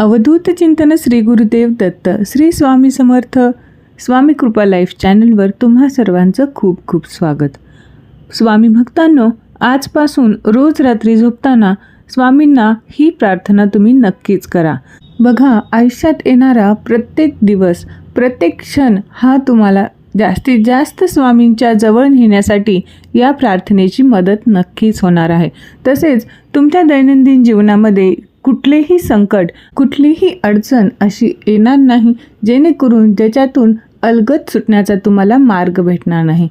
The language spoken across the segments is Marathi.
अवधूत चिंतन श्री गुरुदेव दत्त श्री स्वामी समर्थ स्वामी कृपा लाईफ चॅनलवर तुम्हा सर्वांचं खूप खूप स्वागत. स्वामी भक्तांनो आजपासून रोज रात्री झोपताना स्वामींना ही प्रार्थना तुम्ही नक्कीच करा. बघा आयुष्यात येणारा प्रत्येक दिवस प्रत्येक क्षण हा तुम्हाला जास्तीत जास्त स्वामींच्या जवळ नेण्यासाठी या प्रार्थनेची मदत नक्कीच होणार आहे. तसेच तुमच्या दैनंदिन जीवनामध्ये कुठलेही संकट कुठलीही अडचण अशी येणार नाही जेणेकरून त्याच्यातून अलगद सुटण्याचा तुम्हाला मार्ग भेटणार नाही.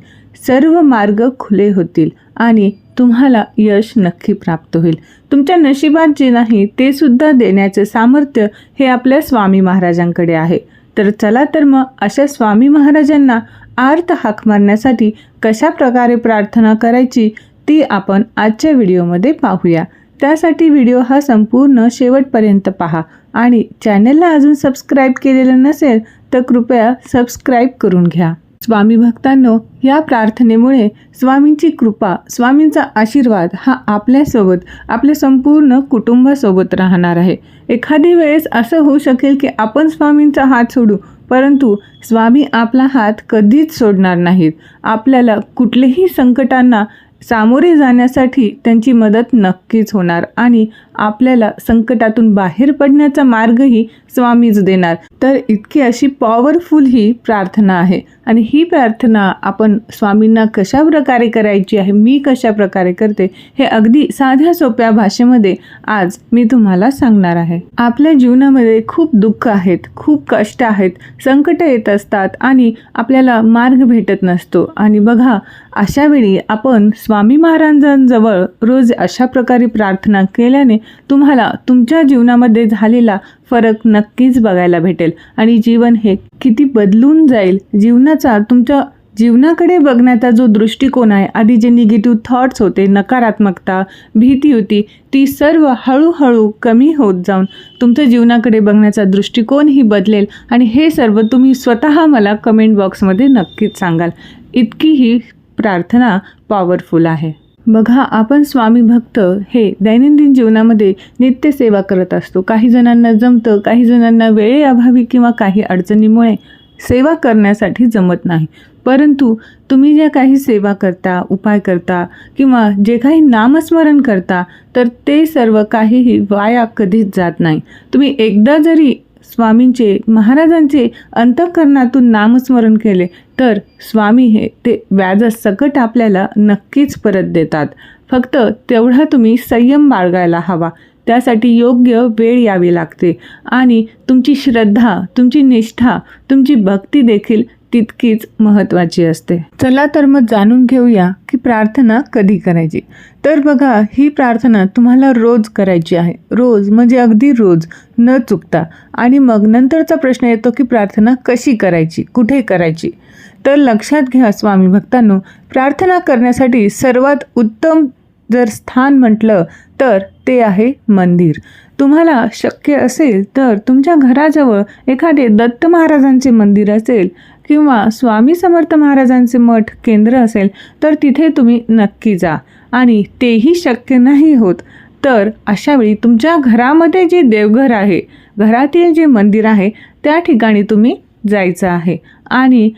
सर्व मार्ग खुले होतील आणि तुम्हाला यश नक्की प्राप्त होईल. तुमच्या नशिबात जे नाही ते सुद्धा देण्याचे सामर्थ्य हे आपल्या स्वामी महाराजांकडे आहे. तर चला तर मग अशा स्वामी महाराजांना आर्त हाक मारण्यासाठी कशा प्रकारे प्रार्थना करायची ती आपण आजच्या व्हिडिओमध्ये पाहूया. त्यासाठी व्हिडिओ हा संपूर्ण शेवटपर्यंत पहा. आणि चॅनलला अजून सबस्क्राईब केलेलं नसेल तर कृपया सबस्क्राईब करून घ्या. स्वामी भक्तांनो या प्रार्थनेमुळे स्वामींची कृपा स्वामींचा आशीर्वाद हा आपल्यासोबत आपल्या संपूर्ण कुटुंबासोबत राहणार आहे. एखादी वेळेस असं होऊ शकेल की आपण स्वामींचा हात सोडू परंतु स्वामी आपला हात कधीच सोडणार नाहीत. आपल्याला कुठलेही संकटांना सामोरे जाण्यासाठी त्यांची मदत नक्कीच होणार आणि आपल्याला संकटातून बाहेर पडण्याचा मार्गही स्वामीच देणार. तर इतकी अशी पॉवरफुल ही प्रार्थना आहे. आणि ही प्रार्थना आपण स्वामींना कशा प्रकारे करायची आहे मी कशा प्रकारे करते हे अगदी साध्या सोप्या भाषेमध्ये आज मी तुम्हाला सांगणार आहे. आपल्या जीवनामध्ये खूप दुःख आहेत खूप कष्ट आहेत संकट येत असतात आणि आपल्याला मार्ग भेटत नसतो. आणि बघा अशा वेळी आपण स्वामी महाराजांजवळ रोज अशा प्रकारे प्रार्थना केल्याने तुम्हाला तुमच्या जीवनामध्ये झालेला फरक नक्कीच बघायला भेटेल. आणि जीवन हे किती बदलून जाईल जीवनाचा तुमच्या जीवनाकडे बघण्याचा जो दृष्टिकोन आहे आधी जे निगेटिव्ह थॉट्स होते नकारात्मकता भीती होती ती सर्व हळूहळू कमी होत जाऊन तुमच्या जीवनाकडे बघण्याचा दृष्टिकोनही बदलेल. आणि हे सर्व तुम्ही स्वतः मला कमेंट बॉक्समध्ये नक्कीच सांगाल. इतकी ही प्रार्थना पॉवरफुल आहे. बघा आपण स्वामी भक्त हे दैनंदिन जीवनामध्ये नित्यसेवा करत असतो. काही जणांना जमतं काही जणांना वेळेअभावी किंवा काही अडचणीमुळे सेवा करण्यासाठी जमत नाही. परंतु तुम्ही ज्या काही सेवा करता उपाय करता किंवा जे काही नामस्मरण करता तर ते सर्व काहीही वाया कधीच जात नाही. तुम्ही एकदा जरी स्वामींचे महाराजांचे अंतःकरणातून नामस्मरण केले तर स्वामी हे ते व्याजसकट आपल्याला नक्कीच परत देतात. फक्त तेवढा तुम्ही संयम बाळगायला हवा. त्यासाठी योग्य वेळ यावी लागते. आणि तुमची श्रद्धा तुमची निष्ठा तुमची भक्ती देखील तितकीच महत्त्वाची असते. चला तर मग जाणून घेऊया की प्रार्थना कधी करायची. तर बघा ही प्रार्थना तुम्हाला रोज करायची आहे. रोज म्हणजे अगदी रोज. न चुकता. आणि मग नंतरचा प्रश्न येतो की प्रार्थना कशी करायची? कुठे करायची? तर लक्षात घ्या स्वामी भक्तांनो प्रार्थना करण्यासाठी सर्वात उत्तम जर स्थान म्हटलं तर ते आहे मंदिर. तुम्हाला शक्य असेल तर तुमच्या घराजवळ एखादे दत्त महाराजांचे मंदिर असेल किंवा स्वामी समर्थ महाराजांचे मठ केंद्र असेल तर तिथे तुम्ही नक्की जा. आणि तेही शक्य नाही होत तर अशावेळी तुमच्या घरामध्ये जे देवघर आहे घरातील जे मंदिर आहे त्या ठिकाणी तुम्ही जायचं आहे. आणि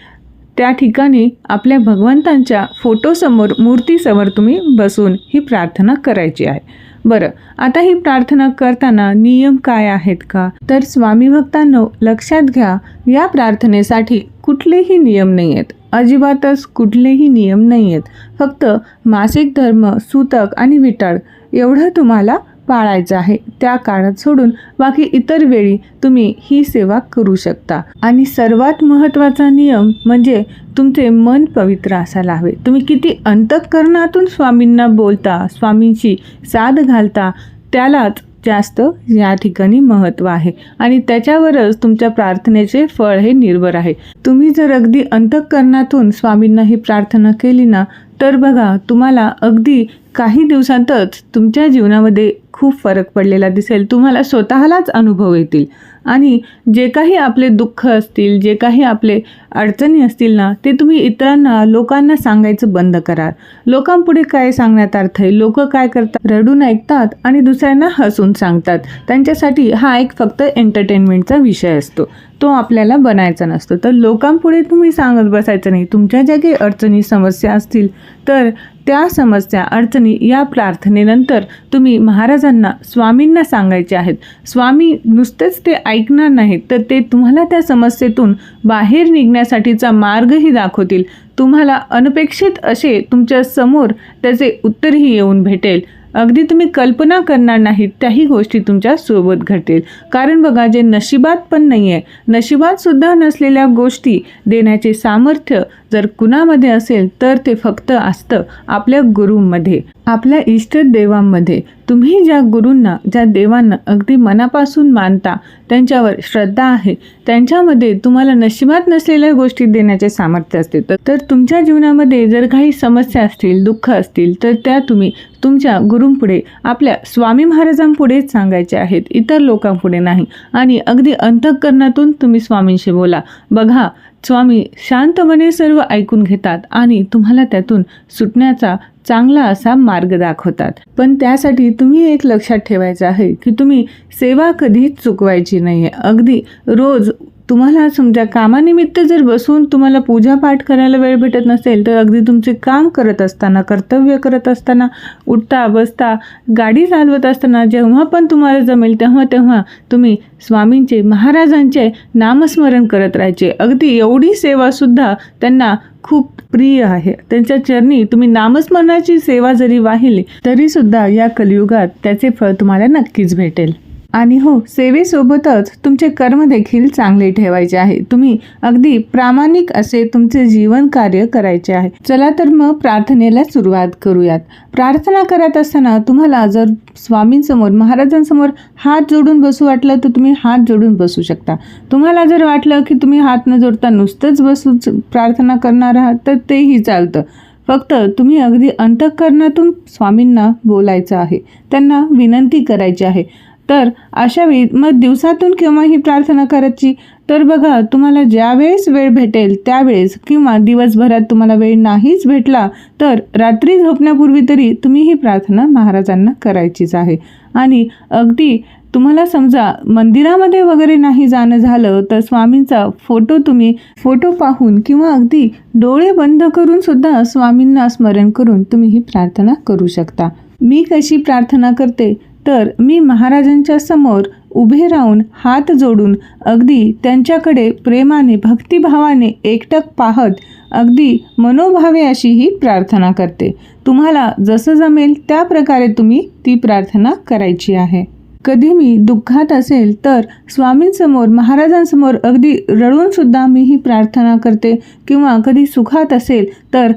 त्या ठिकाणी आपल्या भगवंतांच्या फोटोसमोर मूर्तीसमोर तुम्ही बसून ही प्रार्थना करायची आहे. बरं आता ही प्रार्थना करताना नियम काय आहेत का? तर स्वामी भक्तांनो लक्षात घ्या या प्रार्थनेसाठी कुठलेही नियम नाही आहेत अजिबातच कुठलेही नियम नाही आहेत फक्त मासिक धर्म सूतक आणि विटाळ एवढं तुम्हाला पाळायचं आहे. त्या काळात सोडून बाकी इतर वेळी तुम्ही ही सेवा करू शकता. आणि सर्वात महत्त्वाचा नियम म्हणजे तुमचे मन पवित्र असायला हवे. तुम्ही किती अंतःकरणातून स्वामींना बोलता स्वामींची साथ घालता त्यालाच जास्त या ठिकाणी महत्त्व आहे. आणि त्याच्यावरच तुमच्या प्रार्थनेचे फळ हे निर्भर आहे. तुम्ही जर अगदी अंतःकरणातून स्वामींना ही प्रार्थना केली ना तर बघा तुम्हाला अगदी काही दिवसांतच तुमच्या जीवनामध्ये खूप फरक पडलेला दिसेल. तुम्हाला स्वतःलाच अनुभव येतील. आणि जे काही आपले दुःख असतील जे काही आपले अडचणी असतील ना ते तुम्ही इतरांना लोकांना सांगायचं बंद करा. लोकांपुढे काय सांगण्यात अर्थ आहे? लोक काय करतात? रडून ऐकतात आणि दुसऱ्यांना हसून सांगतात. त्यांच्यासाठी हा एक फक्त एंटरटेनमेंटचा विषय असतो. तो आपल्याला बनायचा नसतो. तर लोकांपुढे तुम्ही सांगत बसायचं नाही. तुमच्या ज्या काही अडचणी समस्या असतील तर त्या समस्या अडचणी या प्रार्थनेनंतर तुम्ही महाराजांना स्वामींना सांगायचे आहेत. स्वामी नुसतेच ते ऐकणार नाहीत तर ते तुम्हाला त्या समस्येतून बाहेर निघण्यासाठीचा मार्गही दाखवतील. तुम्हाला अनपेक्षित असे तुमच्यासमोर त्याचे उत्तरही येऊन भेटेल. अगदी तुम्ही कल्पना करणार नाहीत त्याही गोष्टी तुमच्यासोबत घडतील. कारण बघा जे नशिबात पण नाही आहे नशिबात सुद्धा नसलेल्या गोष्टी देण्याचे सामर्थ्य जर कुणामध्ये असेल तर ते फक्त असतं आपल्या गुरुमध्ये. आपल्या इष्ट देवांमध्ये. तुम्ही ज्या गुरूंना ज्या देवांना अगदी मनापासून मानता त्यांच्यावर श्रद्धा आहे त्यांच्यामध्ये तुम्हाला नशिबात नसलेल्या गोष्टी देण्याचे सामर्थ्य असते. तर- तर तुमच्या जीवनामध्ये जर काही समस्या असतील दुःख असतील तर त्या तुम्ही तुमच्या गुरूंपुढे आपल्या स्वामी महाराजांपुढेच सांगायचे आहेत. इतर लोकांपुढे नाही. आणि अगदी अंतःकरणातून तुम्ही स्वामींशी बोला. बघा स्वामी शांतपणे सर्व ऐकून घेतात आणि तुम्हाला त्यातून सुटण्याचा चांगला असा मार्ग दाखवतात. पण त्यासाठी तुम्ही एक लक्षात ठेवायचं आहे की तुम्ही सेवा कधीच चुकवायची नाही आहे अगदी रोज तुम्हाला समजा कामानिमित्त जर बसून तुम्हाला पूजापाठ करायला वेळ भेटत नसेल तर अगदी तुमचे काम करत असताना कर्तव्य करत असताना उठता बसता गाडी चालवत असताना जेव्हा पण तुम्हाला जमेल तेव्हा तेव्हा तुम्ही स्वामींचे महाराजांचे नामस्मरण करत राहायचे. अगदी एवढी सेवासुद्धा त्यांना खूप प्रिय आहे. त्यांच्या चरणी तुम्ही नामस्मरणाची सेवा जरी वाहिली तरीसुद्धा या कलियुगात त्याचे फळ तुम्हाला नक्कीच भेटेल. आणि हो सेवेसोबतच तुमचे कर्म देखील चांगले ठेवायचे आहे. तुम्ही अगदी प्रामाणिक असे तुमचे जीवन कार्य करायचे आहे. चला तर मग प्रार्थनेला सुरुवात करूयात. प्रार्थना करत असताना तुम्हाला जर स्वामींसमोर महाराजांसमोर हात जोडून बसू वाटलं तर तुम्ही हात जोडून बसू शकता. तुम्हाला जर वाटलं की तुम्ही हात न जोडता नुसतंच बसूच प्रार्थना करणार आहात तर तेही चालतं. फक्त तुम्ही अगदी अंतःकरणातून स्वामींना बोलायचं आहे. त्यांना विनंती करायची आहे. तर अशा वेळी मग दिवसातून केव्हा ही प्रार्थना करायची तर बघा तुम्हाला ज्यावेळेस वेळ भेटेल त्यावेळेस किंवा दिवसभरात तुम्हाला वेळ नाहीच भेटला तर रात्री झोपण्यापूर्वी तरी तुम्ही ही प्रार्थना महाराजांना करायचीच आहे. आणि अगदी तुम्हाला समजा मंदिरामध्ये वगैरे नाही जाणं झालं तर स्वामींचा फोटो तुम्ही फोटो पाहून किंवा अगदी डोळे बंद करून सुद्धा स्वामींना स्मरण करून तुम्ही ही प्रार्थना करू शकता. मी कशी प्रार्थना करते? तर मी महाराजांच्या समोर उभे राहून हात जोडून अगदी त्यांच्याकडे प्रेमाने भक्तिभावाने एकटक पाहत अगदी मनोभावे अशी ही प्रार्थना करते. तुम्हाला जसं जमेल त्या प्रकारे तुम्ही ती प्रार्थना करायची आहे. कधी मी दुःखात असेल तर स्वामींसमोर महाराजांसमोर अगदी रडूनसुद्धा मी ही प्रार्थना करते किंवा कधी सुखात असेल तर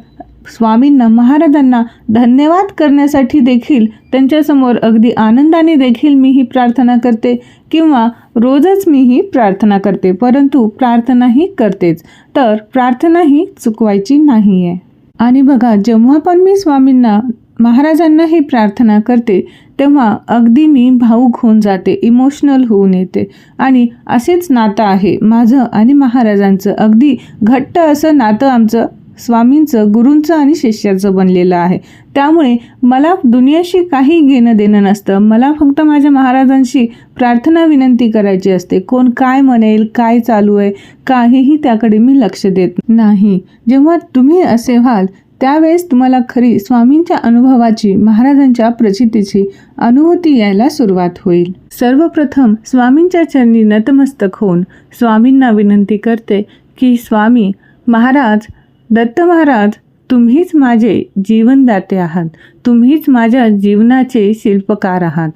स्वामींना महाराजांना धन्यवाद करण्यासाठी देखील त्यांच्यासमोर अगदी आनंदाने देखील मी ही प्रार्थना करते किंवा रोजच मी ही प्रार्थना करते परंतु प्रार्थनाही करतेच. तर प्रार्थनाही चुकवायची नाही आहे आणि बघा जेव्हा पण मी स्वामींना महाराजांना ही प्रार्थना करते तेव्हा अगदी मी भाऊक होऊन जाते इमोशनल होऊन येते. आणि असेच नातं आहे माझं आणि महाराजांचं. अगदी घट्ट असं नातं आमचं स्वामींचं गुरूंचं आणि शिष्याचं बनलेलं आहे. त्यामुळे मला दुनियाशी काही घेणं देणं नसतं. मला फक्त माझ्या महाराजांशी प्रार्थना विनंती करायची असते. कोण काय म्हणेल काय चालू आहे काहीही त्याकडे मी लक्ष देत नाही. जेव्हा तुम्ही असे व्हाल त्यावेळेस तुम्हाला खरी स्वामींच्या अनुभवाची महाराजांच्या प्रचितीची अनुभूती यायला सुरुवात होईल. सर्वप्रथम स्वामींच्या चरणी नतमस्तक होऊन स्वामींना विनंती करते की स्वामी महाराज दत्त महाराज तुम्हीच माझे जीवनदाते आहात. तुम्हीच माझ्या जीवनाचे शिल्पकार आहात.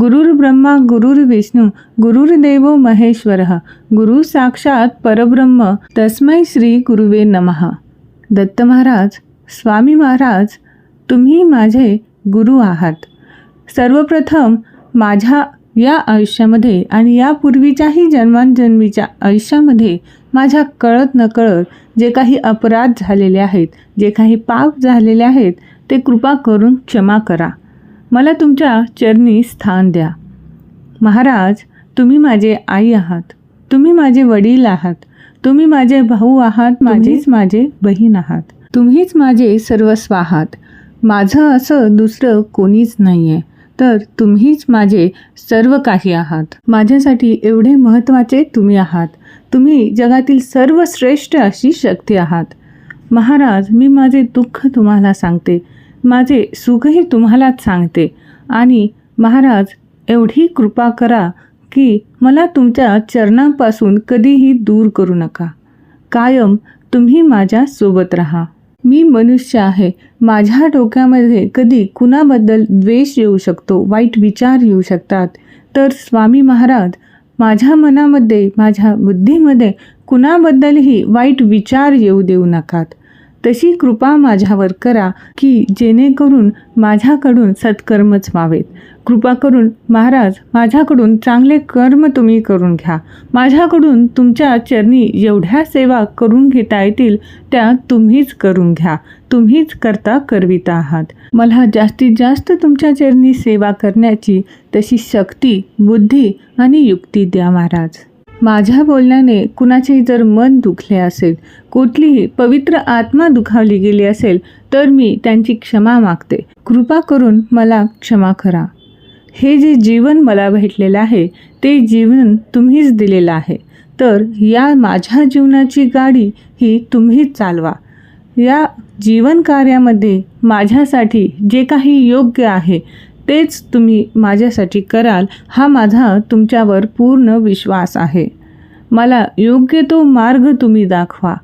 गुरुर ब्रह्मा गुरुर विष्णू गुरुर्देव महेश्वर गुरु साक्षात परब्रह्म तस्मै श्री गुरुवे नमः. दत्त महाराज स्वामी महाराज तुम्ही माझे गुरु आहात. सर्वप्रथम माझ्या या आयुष्यामध्ये आणि यापूर्वीच्याही जन्मांजन्मीच्या आयुष्यामध्ये माझ्या कळत नकळत जे काही अपराध झालेले आहेत जे काही पाप झालेले आहेत ते कृपा करून क्षमा करा. मला तुमच्या चरणी स्थान द्या. महाराज तुम्ही माझे आई आहात. तुम्ही माझे वडील आहात. तुम्ही माझे भाऊ आहात. माझेच माझे बहीण आहात. तुम्हीच माझे सर्वस्व आहात. माझं असं दुसरं कोणीच नाही आहे तर तुम्हीच माझे सर्व काही आहात. माझ्यासाठी एवढे महत्त्वाचे तुम्ही आहात. तुम्ही जगातील सर्वश्रेष्ठ अशी शक्ती आहात. महाराज मी माझे दुःख तुम्हाला सांगते. माझे सुखही तुम्हालाच सांगते. आणि महाराज एवढी कृपा करा की मला तुमच्या चरणांपासून कधीही दूर करू नका. कायम तुम्ही माझ्या सोबत राहा. मी मनुष्य आहे. माझ्या डोक्यामध्ये कधी कुणाबद्दल द्वेष येऊ शकतो वाईट विचार येऊ शकतात. तर स्वामी महाराज माझ्या मनामध्ये माझ्या बुद्धीमध्ये कुणाबद्दलही वाईट विचार येऊ देऊ नकात. तशी कृपा माझ्यावर करा की जेणेकरून माझ्याकडून सत्कर्मच व्हावेत. कृपा करून महाराज माझ्याकडून चांगले कर्म तुम्ही करून घ्या. माझ्याकडून तुमच्या चरणी एवढ्या सेवा करून घेता येतील त्या तुम्हीच करून घ्या. तुम्हीच करता करविता आहात. मला जास्तीत जास्त तुमच्या चरणी सेवा करण्याची तशी शक्ती बुद्धी आणि युक्ती द्या महाराज. माझ्या बोलण्याने कुणाचे जर मन दुखले असेल कुठलीही पवित्र आत्मा दुखावली गेली असेल तर मी त्यांची क्षमा मागते. कृपा करून मला क्षमा करा. हे जे जीवन मला भेटलेलं आहे ते जीवन तुम्हीच दिलेलं आहे. तर या माझ्या जीवनाची गाडी ही तुम्हीच चालवा. या जीवन कार्यामध्ये माझ्यासाठी जे काही योग्य आहे तेच तुम्ही माझ्यासाठी कराल हा माझा तुमच्यावर पूर्ण विश्वास आहे. मला योग्य तो मार्ग तुम्ही दाखवा.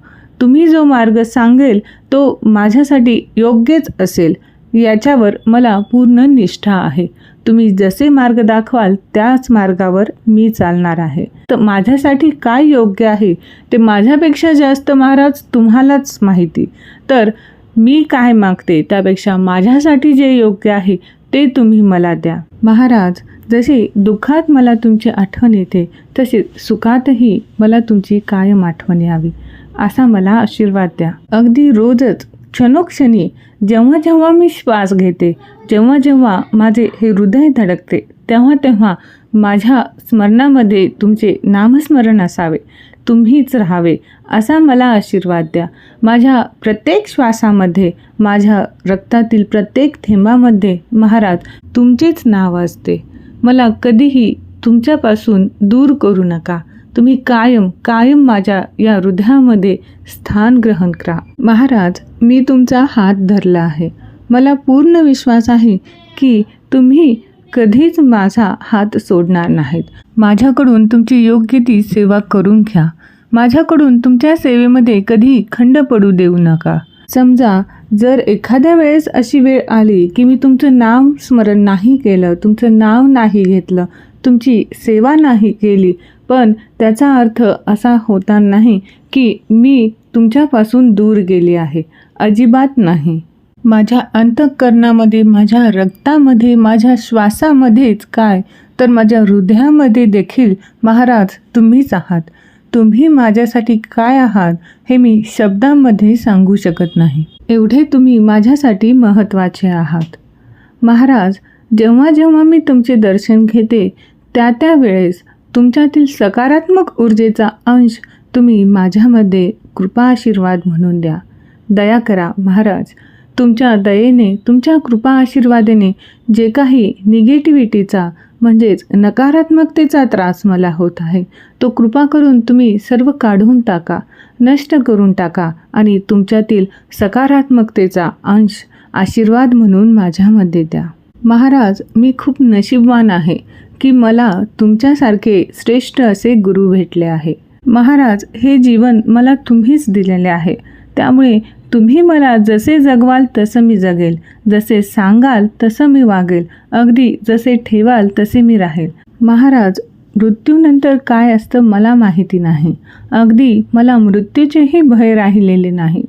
तुम्ही जो मार्ग सांगेल तो माझ्यासाठी योग्यच असेल. याच्यावर मला पूर्ण निष्ठा आहे. तुम्ही जसे मार्ग दाखवाल त्याच मार्गावर मी चालणार आहे. तर माझ्यासाठी काय योग्य आहे ते माझ्यापेक्षा जास्त महाराज तुम्हालाच माहिती. तर मी काय मागते त्यापेक्षा माझ्यासाठी जे योग्य आहे ते तुम्ही मला द्या. महाराज जसे दुःखात मला तुमची आठवण येते तसे सुखातही मला तुमची कायम आठवण यावी. असा मला आशीर्वाद द्या. अगदी रोजच क्षणोक्षणी जेव्हा जेव्हा मी श्वास घेते जेव्हा जेव्हा माझे हे हृदय धडकते तेव्हा तेव्हा माझ्या स्मरणामध्ये तुमचे नामस्मरण असावे. तुम्हीच राहावे असा मला आशीर्वाद द्या. माझ्या प्रत्येक श्वासामध्ये माझ्या रक्तातील प्रत्येक थेंबामध्ये महाराज तुमचेच नाव असते. मला कधीही तुमच्यापासून दूर करू नका. तुम्ही कायम कायम माझ्या या हृदयामध्ये स्थान ग्रहण करा. महाराज मी तुमचा हात धरला आहे. मला पूर्ण विश्वास आहे की तुम्ही कधीच माझा हात सोडणार नाहीत. माझ्याकडून तुमची योग्य ती सेवा करून घ्या. माझ्याकडून तुमच्या सेवेमध्ये कधी खंड पडू देऊ नका. समजा जर एखाद्या वेळेस अशी वेळ आली की मी तुमचं नाव स्मरण नाही केलं तुमचं नाव नाही घेतलं तुमची सेवा नाही केली पण त्याचा अर्थ असा होता नाही की मी तुमच्यापासून दूर गेली आहे. अजिबात नाही. माझ्या अंतःकरणामध्ये माझ्या रक्तामध्ये माझ्या श्वासामध्येच काय? तर माझ्या हृदयामध्ये देखील महाराज तुम्हीच आहात. तुम्ही माझ्यासाठी काय आहात हे मी शब्दांमध्ये सांगू शकत नाही. एवढे तुम्ही माझ्यासाठी महत्त्वाचे आहात. महाराज जेव्हा जेव्हा मी तुमचे दर्शन घेते त्या त्या वेळेस तुमच्यातील सकारात्मक ऊर्जेचा अंश तुम्ही माझ्यामध्ये कृपा आशीर्वाद म्हणून द्या. दया करा महाराज. तुमच्या दयेने तुमच्या कृपा आशीर्वादेने जे काही निगेटिव्हिटीचा म्हणजेच नकारात्मकतेचा त्रास मला होत आहे. तो कृपा करून तुम्ही सर्व काढून टाका नष्ट करून टाका आणि तुमच्यातील सकारात्मकतेचा अंश आशीर्वाद म्हणून माझ्यामध्ये द्या. महाराज मी खूप नशीबवान आहे की मला तुमच्यासारखे श्रेष्ठ असे गुरु भेटले आहे. महाराज हे जीवन मला तुम्हीच दिलेले आहे. त्यामुळे तुम्ही मला जसे जगवाल तसं मी जगेल. जसे सांगाल तसं मी वागेल. अगदी जसे ठेवाल तसे मी राहील. महाराज मृत्यूनंतर काय असतं मला माहिती नाही. अगदी मला मृत्यूचेही भय राहिलेले नाही.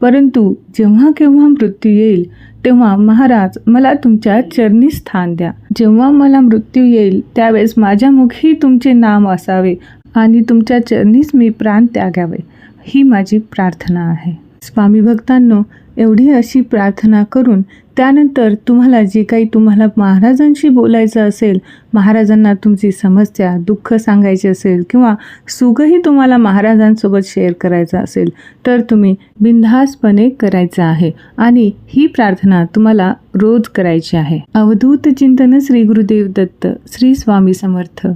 परंतु जेव्हा केव्हा मृत्यू येईल तेव्हा महाराज मला तुमच्या चरणी स्थान द्या. जेव्हा मला मृत्यू येईल त्यावेळेस माझ्या मुखी तुमचे नाम असावे आणि तुमच्या चरणीच मी प्राण त्यागावे. ही माझी प्रार्थना आहे. स्वामी भक्तांनो एवढी अशी प्रार्थना करून त्यानंतर तुम्हाला जे काही तुम्हाला महाराजांशी बोलायचं असेल महाराजांना तुमची समस्या दुःख सांगायचे असेल किंवा सुखही तुम्हाला महाराजांसोबत शेअर करायचं असेल तर तुम्ही बिनधास्तपणे करायचं आहे आणि ही प्रार्थना तुम्हाला रोज करायची आहे. अवधूत चिंतन श्री गुरुदेव दत्त श्री स्वामी समर्थ.